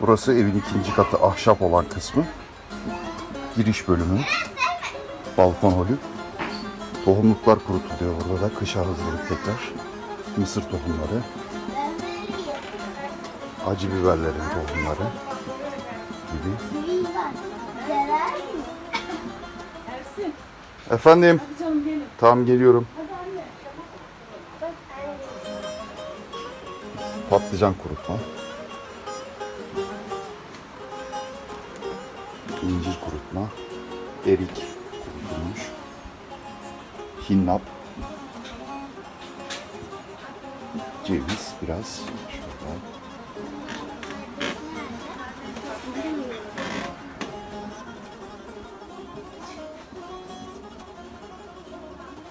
Burası evin ikinci katı ahşap olan kısmı. Giriş bölümü. Balkon holü. Tohumluklar kurutuluyor burada da. Kışa hazırlık tekrar. Mısır tohumları. Acı biberlerin tohumları gibi. Efendim. Tamam geliyorum. Patlıcan kurutma. incir kurutma, erik kurutulmuş, hinnap, ceviz biraz şurada.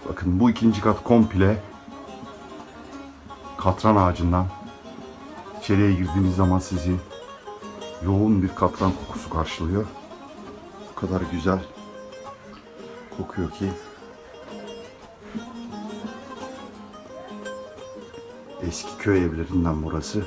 Bakın bu ikinci kat komple katran ağacından içeriye girdiğiniz zaman sizi yoğun bir katran kokusu karşılıyor. O kadar güzel kokuyor ki. Eski köy evlerinden burası.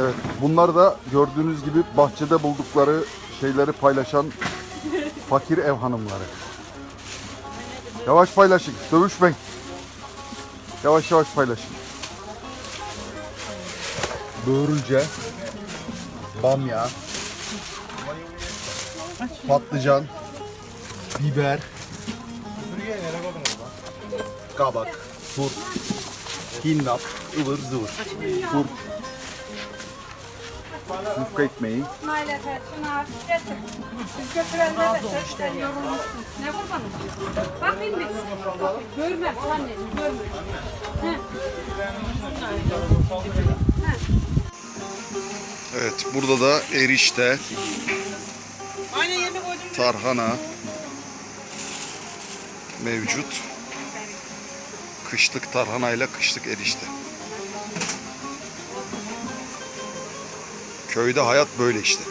Evet, bunlar da gördüğünüz gibi bahçede buldukları şeyleri paylaşan fakir ev hanımları. Yavaş paylaşın, dövüşmeyin. Yavaş yavaş paylaşın. Börülce, bamya, patlıcan, biber, kabak, turp, hinnap, ıvır zıvır, turp, yufka ekmeği, İsmail Efe, Çınar, getir. Siz götürenler de sen yorulmuşsun. Ne. Heh. Evet, burada da erişte, tarhana mevcut. Kışlık tarhanayla kışlık erişte. Köyde hayat böyle işte.